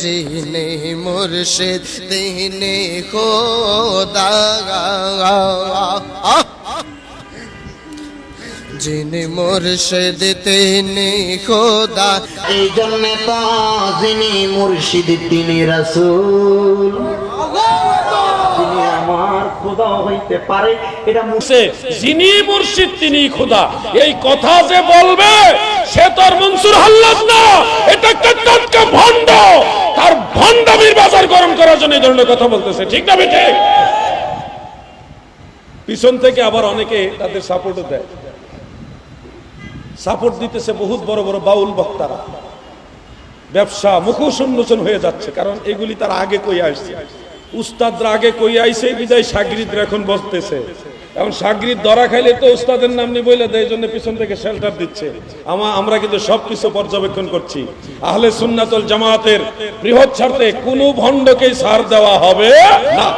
যিনি মুর্শিদ তিনি খোদা যিনি মুর্শিদ তিনি খোদা। এই জন্য তো যিনি মুর্শিদ তিনি রাসূল। তিনি আমার খোদা হইতে পারে এটা মুর্শিদ যিনি মুর্শিদ তিনি খোদা। এই কথা যে বলবে সে তোর মনসুর হাল্লাদ না। এটা একটা ভণ্ড। তার ভণ্ডামির বাজার গরম করার জন্য এই ধরনের কথা বলতেছে। ঠিক না বেঠে? পিছন থেকে আবার অনেকে তাদের সাপোর্টও দেয়। সাপোর্ট দিতেছে বহুত বড় বড় বাউল বক্তারা। ব্যবসা মুখোশ উন্মোচন হয়ে যাচ্ছে, কারণ এগুলি তার আগে কই আসছে। উস্তাদরা আগে কই আইছে, বিদায় সাগরিদরা এখন বসতেছে। এখন সাগরিদ দরা খাইলে তো উস্তাদের নাম নিয়ে বলে দেয় জন্য পিছন থেকে শেল্টার দিচ্ছে। আমা আমরা কিন্তু সবকিছু পর্যবেক্ষণ করছি। আহলে সুন্নাতুল জামাতের বৃহৎ স্বার্থে কোনো ভণ্ডকেই সার দেওয়া হবে না।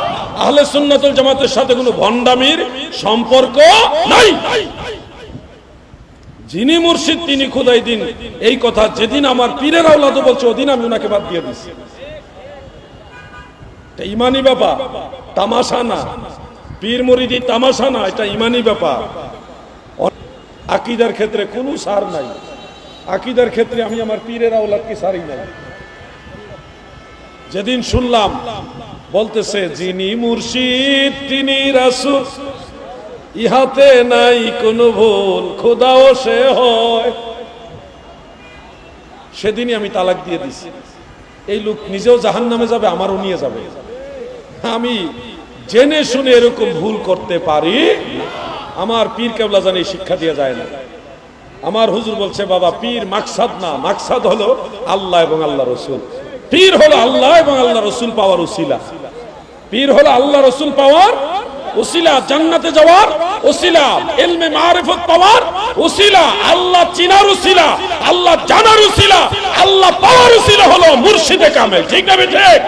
আহলে সুন্নাতুল জামাতের সাথে কোনো ভণ্ডামির সম্পর্ক নাই। যিনি মুর্শিদ, তিনি খোদাই দিন। এই কথা যেদিন আমার পীরের আওলাদ বলছে, ওদিন আমি ওনাকে বাদ দিয়ে দিচ্ছি ইমানি ব্যাপার, তামাশা না। পীর মরিদি তামাশা না, এটা ইমানি ব্যাপার। আকিদার ক্ষেত্রে কোনো সার নাই। আকিদার ক্ষেত্রে আমি আমার পীরের আওলাদকে সারি নাই। যেদিন শুনলাম, বলতেছে, যিনি মুর্শিদ, তিনি রাসূল। ইহাতে নাই কোনো ভুল, খোদাও সে হয়। সেদিনই আমি তালাক দিয়ে দিছি। এই লোক নিজেও জাহান নামে যাবে, আমারও নিয়ে যাবে। আমি জেনে শুনে এরকম ভুল করতে পারি, আমার পীর কেবলা জানি শিক্ষা দিয়ে যায় না। আমার হুজুর বলছে, বাবা, পীর মাকসাদ না, মাকসাদ হলো আল্লাহ এবং আল্লাহ রসুল। পীর হলো আল্লাহ এবং আল্লাহ রসুল পাওয়ার উসিলা। পীর হলো আল্লাহ রসুল পাওয়ার উসিলা, জান্নাতে যাওয়ার উসিলা, ইলমে মারিফত পাওয়ার উসিলা, আল্লাহ চিনার উসিলা, আল্লাহ জানার উসিলা, আল্লাহ পাওয়ার উসিলা হলো মুর্শিদে কামেল। ঠিক না ঠিক